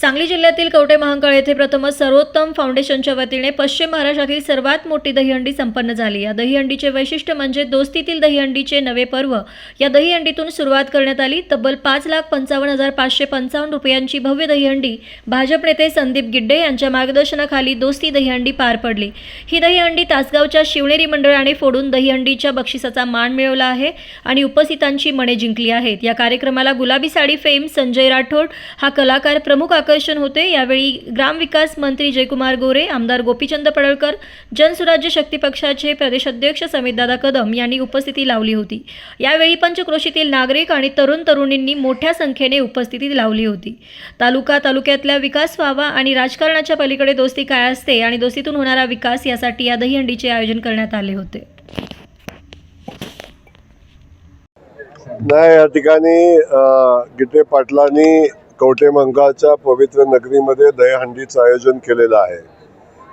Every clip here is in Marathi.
सांगली जिल्ह्यातील कवटे महांकाळ येथे प्रथमच सर्वोत्तम फाउंडेशनच्या वतीने पश्चिम महाराष्ट्रातील सर्वात मोठी दहीहंडी संपन्न झाली. या दहीहंडीचे वैशिष्ट्य म्हणजे दोस्तीतील दहीहंडीचे नवे पर्व. या दहीहंडीतून सुरुवात करण्यात आली. तब्बल पाच लाख पंचावन्न हजार पाचशे पंचावन्न रुपयांची भव्य दहीहंडी भाजप नेते संदीप गिड्डे यांच्या मार्गदर्शनाखाली दोस्ती दहीहंडी पार पडली. ही दहीहंडी तासगावच्या शिवनेरी मंडळाने फोडून दहीहंडीच्या बक्षिसाचा मान मिळवला आहे आणि उपस्थितांची मने जिंकली आहेत. या कार्यक्रमाला गुलाबी साडी फेम संजय राठोड हा कलाकार प्रमुख आकर्षण होते. यावेळी ग्रामविकास मंत्री जयकुमार गोरे आमदार गोपीचंद पडळकर जनसुराज्य शक्ती पक्षाचे प्रदेशाध्यक्ष समितदादा कदम यांनी उपस्थिती लावली होती. यावेळी पंचक्रोशीतील नागरिक आणि तरुण तरुणींनी मोठ्या संख्येने उपस्थिती लावली होती. तालुका तालुक्यातल्या विकास व्हावा आणि राजकारणाच्या पलीकडे दोस्ती काय असते आणि दोस्तीतून होणारा विकास यासाठी या दहीहंडीचे आयोजन करण्यात आले होते. नाही या ठिकाणी गिटे पाटलांनी कवटेमंगाच्या पवित्र नगरीमध्ये दहीहंडीचं आयोजन केलेलं आहे.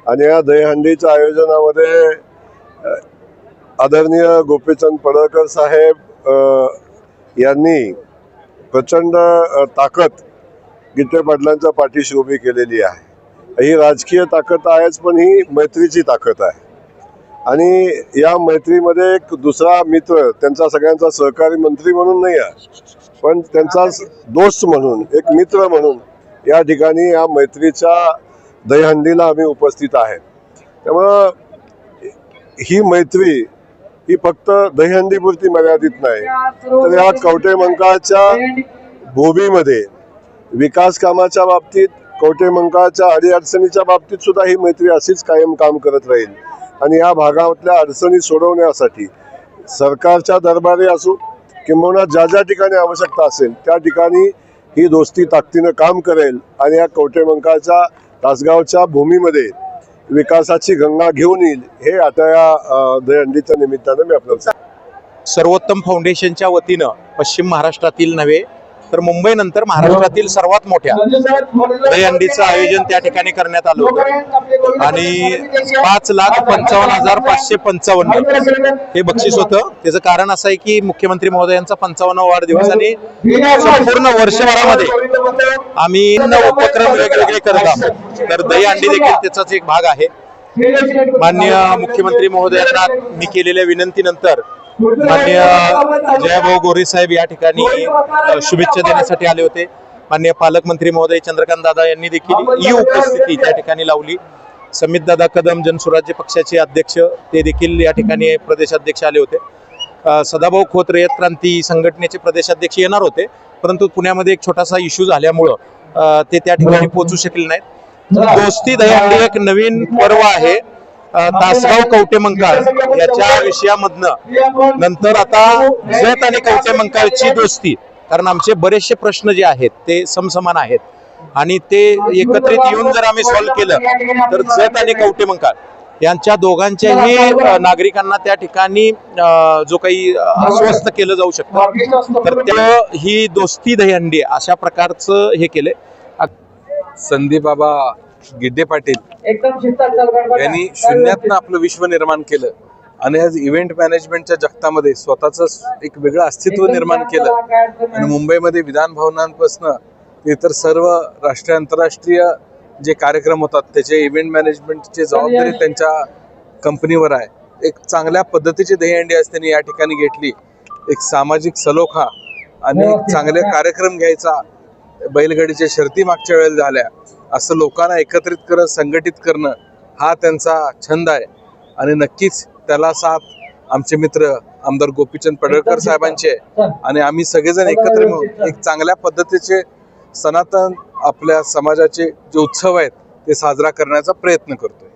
आणि या दहीहंडीच्या आयोजनामध्ये आदरणीय गोपीचंद पडळकर साहेब यांनी प्रचंड ताकद गीते पाटलांच्या पाठीशी उभी केलेली आहे. ही राजकीय ताकद आहेच पण ही मैत्रीची ताकद आहे. आणि या मैत्रीमध्ये एक दुसरा मित्र त्यांचा सगळ्यांचा सहकारी मंत्री म्हणून नाही आहे. पण त्यांचा दोस्त म्हणून एक मित्र म्हणून या ठिकाणी या मैत्रीच्या दहीहंडीला आम्ही उपस्थित आहे. त्यामुळं ही मैत्री ही फक्त दहीहंडीपुरती मर्यादित नाही तर या कवठे मंकाळच्या भूमीमध्ये विकास कामाच्या बाबतीत कवठे अडीअडचणीच्या बाबतीत सुद्धा ही मैत्री अशीच कायम काम करत राहील. आणि या भागातल्या अडचणी सोडवण्यासाठी सरकारच्या दरबारी असू किंबहुना ज्या ज्या ठिकाणी आवश्यकता असेल त्या ठिकाणी ही दोस्ती ताकदीनं काम करेल आणि या कवठे मंकाळच्या तासगावच्या भूमीमध्ये विकासाची गंगा घेऊन येईल हे आता या दहंडीच्या निमित्तानं मी आपल्याला सर्वोत्तम फाउंडेशनच्या वतीनं पश्चिम महाराष्ट्रातील नव्हे तर मुंबईनंतर महाराष्ट्रातील सर्वात मोठ्या दहीहंडीचं आयोजन त्या ठिकाणी करण्यात आलं होतं. आणि पाच लाख पंचावन्न हजार पाचशे पंचावन्न हे बक्षीस होतं. त्याचं कारण असं आहे की मुख्यमंत्री महोदयांचा पंचावन्न वाढदिवस आणि संपूर्ण वर्षभरामध्ये आम्ही उपक्रम वेगवेगळे करत आहोत. तर दही अंडी देखील त्याचाच एक भाग आहे. माननीय मुख्यमंत्री महोदयांना मी केलेल्या विनंतीनंतर माननीय जयभाऊ गोरे साहेब या ठिकाणी शुभेच्छा देण्यासाठी आले होते. माननीय पालकमंत्री महोदय चंद्रकांत दादा यांनी देखील ही उपस्थिती त्या ठिकाणी लावली. समित दादा कदम जनसुराज्य पक्षाचे अध्यक्ष ते देखील या ठिकाणी प्रदेशाध्यक्ष आले होते. सदाभाऊ खोत रयत क्रांती संघटनेचे प्रदेशाध्यक्ष येणार होते. परंतु पुण्यामध्ये एक छोटासा इश्यू झाल्यामुळं ते त्या ठिकाणी पोहोचू शकले नाहीत. दोस्ती दहीहंडी एक नवीन पर्व आहे. तासगाव कवटे मंकाळ याच्या विषयामधनं. नंतर आता जत आणि कवटे मंकाळची दोस्ती. कारण आमचे बरेचसे प्रश्न जे आहेत ते समसमान आहेत. आणि ते एकत्रित येऊन जर आम्ही सॉल्व्ह केलं तर जत आणि कवटे मंकाळ यांच्या दोघांच्याही नागरिकांना त्या ठिकाणी जो काही अस्वस्थ केलं जाऊ शकतं. तर त्या ही दोस्ती दहीहंडी अशा प्रकारचं हे केलंय. संदीप बाबा गिड्डे पाटील. यांनी शून्यातनं आपलं विश्व निर्माण केलं आणि आज इव्हेंट मॅनेजमेंटच्या जगतामध्ये स्वतःच एक वेगळं अस्तित्व निर्माण केलं. आणि. मुंबईमध्ये विधान भवनांपासून इतर सर्व राष्ट्रीय आंतरराष्ट्रीय जे कार्यक्रम होतात त्याचे इव्हेंट मॅनेजमेंटची जबाबदारी त्यांच्या कंपनीवर आहे. एक चांगल्या पद्धतीची दहीहंडी आज त्यांनी या ठिकाणी घेतली. एक सामाजिक सलोखा आणि चांगले कार्यक्रम घ्यायचा बैलगाडीच्या शर्ती मागच्या वेळेला झाल्या. असं लोकांना एकत्रित करत संघटित करणं हा त्यांचा छंद आहे. आणि नक्कीच त्याला साथ आमचे मित्र आमदार गोपीचंद पडळकर साहेबांचे आहे. आणि आम्ही सगळेजण एकत्र मिळून एक चांगल्या पद्धतीचे सनातन आपल्या समाजाचे जे उत्सव आहेत ते साजरा करण्याचा प्रयत्न करतोय.